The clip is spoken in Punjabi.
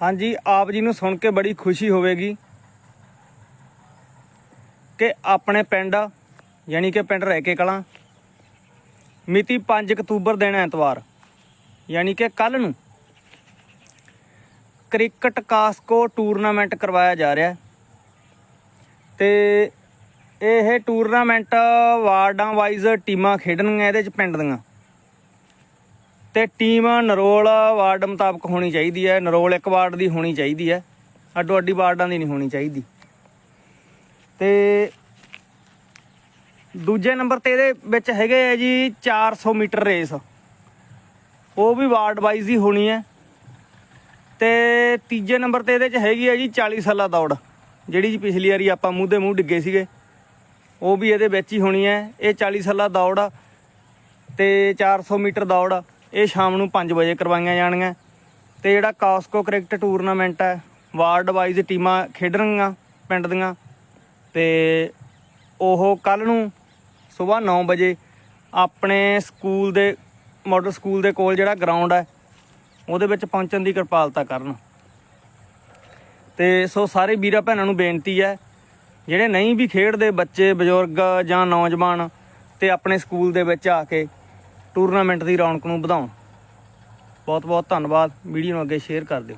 ਹਾਂਜੀ, ਆਪ ਜੀ ਨੂੰ ਸੁਣ ਕੇ ਬੜੀ ਖੁਸ਼ੀ ਹੋਵੇਗੀ ਕਿ ਆਪਣੇ ਪਿੰਡ, ਯਾਨੀ ਕਿ ਪਿੰਡ ਰਹਿ ਕੇ ਕਲਾਂ, ਮਿਤੀ 5 ਅਕਤੂਬਰ ਦਿਨ ਐਤਵਾਰ, ਯਾਨੀ ਕਿ ਕੱਲ ਨੂੰ ਕ੍ਰਿਕਟ ਕਾਸਕੋ ਟੂਰਨਾਮੈਂਟ ਕਰਵਾਇਆ ਜਾ ਰਿਹਾ ਹੈ। ਤੇ ਇਹ ਟੂਰਨਾਮੈਂਟ ਵਾਰਡਾਂ ਵਾਈਜ਼ ਟੀਮਾਂ ਖੇਡਣਗੀਆਂ ਇਹਦੇ ਚ ਪਿੰਡ ਦੀਆਂ। ਤੇ ਟੀਮ ਨਰੋਲ ਵਾਰਡ ਮੁਤਾਬਕ ਹੋਣੀ ਚਾਹੀਦੀ ਹੈ। ਨਰੋਲ ਇੱਕ ਵਾਰਡ ਦੀ ਹੋਣੀ ਚਾਹੀਦੀ ਹੈ। ਅੱਡੋ ਅੱਡੀ ਵਾਰਡਾਂ ਦੀ ਨਹੀਂ ਹੋਣੀ ਚਾਹੀਦੀ। ਤੇ ਦੂਜੇ ਨੰਬਰ ਤੇ ਇਹਦੇ ਵਿੱਚ ਹੈਗੇ ਆ ਜੀ 400 ਮੀਟਰ ਰੇਸ। ਉਹ ਵੀ ਵਾਰਡ ਵਾਈਜ਼ ਹੀ ਹੋਣੀ ਹੈ। ਤੇ ਤੀਜੇ ਨੰਬਰ ਤੇ ਇਹਦੇ ਚ ਹੈਗੀ ਹੈ ਜੀ 40 ਸਾਲਾ ਦੌੜ। ਜਿਹੜੀ ਜੀ ਪਿਛਲੀ ਵਾਰੀ ਆਪਾਂ ਮੂੰਹ ਦੇ ਮੂੰਹ ਡਿੱਗੇ ਸੀਗੇ। ਉਹ ਵੀ ਇਹਦੇ ਵਿੱਚ ਹੀ ਹੋਣੀ ਹੈ। ਇਹ 40 ਸਾਲਾ ਦੌੜ ਆ। ਤੇ 400 ਮੀਟਰ ਦੌੜ ਇਹ ਸ਼ਾਮ ਨੂੰ 5 ਵਜੇ ਕਰਵਾਈਆਂ ਜਾਣਗੀਆਂ। ਤੇ ਜਿਹੜਾ ਕਾਸਕੋ ਕ੍ਰਿਕਟ ਟੂਰਨਾਮੈਂਟ ਹੈ, ਵਾਰਡ ਵਾਈਜ਼ ਟੀਮਾਂ ਖੇਡਣਗੀਆਂ ਪਿੰਡ ਦੀਆਂ। ਤੇ ਉਹ ਕੱਲ ਨੂੰ ਸਵੇਰ 9 ਵਜੇ ਆਪਣੇ ਸਕੂਲ ਦੇ ਮਾਡਲ ਸਕੂਲ ਦੇ ਕੋਲ ਜਿਹੜਾ ਗਰਾਊਂਡ ਹੈ, ਉਹਦੇ ਵਿੱਚ ਪਹੁੰਚਣ ਦੀ ਕਿਰਪਾਲਤਾ ਕਰਨ। ਤੇ ਸੋ ਸਾਰੇ ਵੀਰਾਂ ਭੈਣਾਂ ਨੂੰ ਬੇਨਤੀ ਹੈ, ਜਿਹੜੇ ਨਹੀਂ ਵੀ ਖੇਡਦੇ ਬੱਚੇ, ਬਜ਼ੁਰਗ ਜਾਂ ਨੌਜਵਾਨ, ਤੇ ਆਪਣੇ ਸਕੂਲ ਦੇ ਵਿੱਚ ਆ ਕੇ ਟੂਰਨਾਮੈਂਟ ਦੀ ਰੌਣਕ ਨੂੰ ਵਧਾਉਣ। ਬਹੁਤ ਬਹੁਤ ਧੰਨਵਾਦ। ਵੀਡੀਓ ਨੂੰ ਅੱਗੇ ਸ਼ੇਅਰ ਕਰ ਦਿਓ।